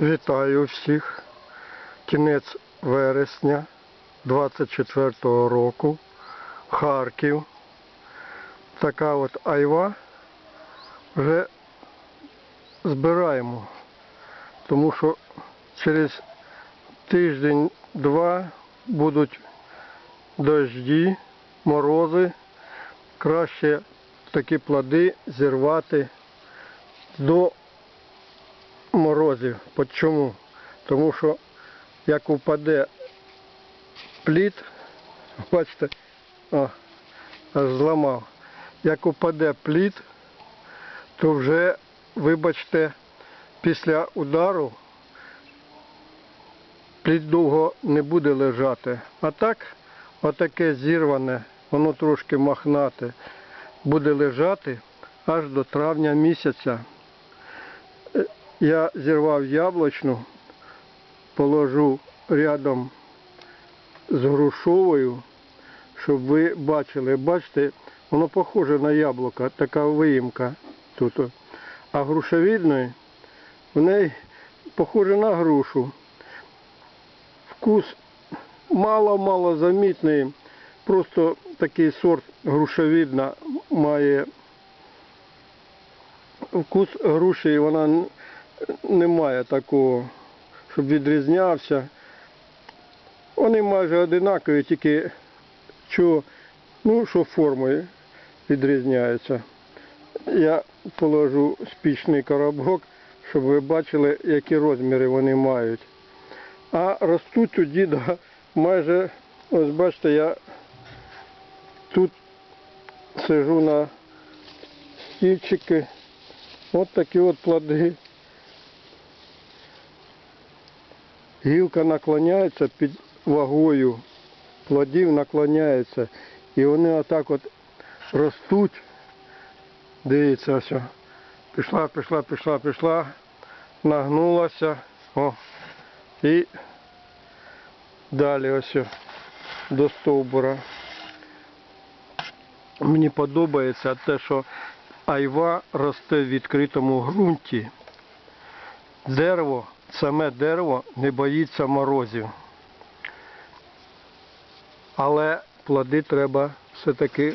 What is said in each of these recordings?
Вітаю всіх. Кінець вересня 24-го року. Харків. Така от айва. Вже збираємо. Тому що через тиждень-два будуть дожді, морози. Краще такі плоди зірвати до От Чому? Тому що як упаде плід, бачите, о, аж зламав. Як упаде плід, то вже, вибачте, після удару плід довго не буде лежати. А так, отаке зірване, воно трошки махнате, буде лежати аж до травня місяця. Я зірвав яблучну, положу рядом з грушовою, щоб ви бачили. Бачите, воно похоже на яблука, така виїмка тут. А грушовідної в неї похоже на грушу. Вкус мало-мало замітний. Просто такий сорт грушовідна має вкус груші, вона немає такого, щоб відрізнявся. Вони майже одинакові, тільки що, ну, що формою відрізняються. Я положу спічний коробок, щоб ви бачили, які розміри вони мають. А ростуть у діда майже, ось бачите, я тут сижу на стільчики. От такі от плоди. Гілка наклоняється під вагою плодів наклоняється. І вони отак от ростуть. Дивіться, ось. Пішла, пішла, пішла, пішла, нагнулася. О. І далі ось до стовбура. Мені подобається те, що айва росте в відкритому ґрунті. Дерево, саме дерево не боїться морозів. Але плоди треба все-таки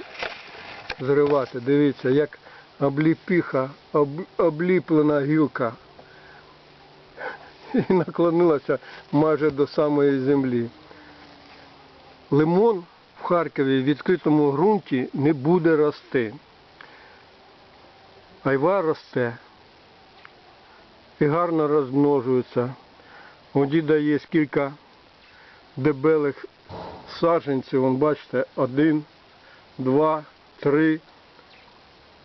зривати. Дивіться, як обліпіха, об- обліплена гілка. І наклонилася майже до самої землі. Лимон в Харкові в відкритому ґрунті не буде рости. Айва росте і гарно розмножується. У діда є кілька дебелих саджанців, вон бачите, один, два, три.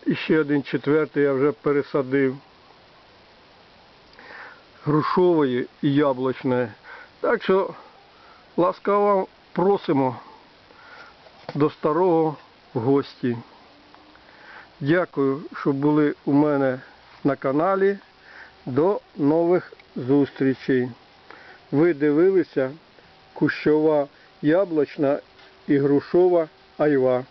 І ще один четвертий я вже пересадив. Грушової і яблучної. Так що ласкаво просимо до старого в гості. Дякую, що були у мене на каналі. До нових зустрічей. Ви дивилися кущова яблучна і грушова айва.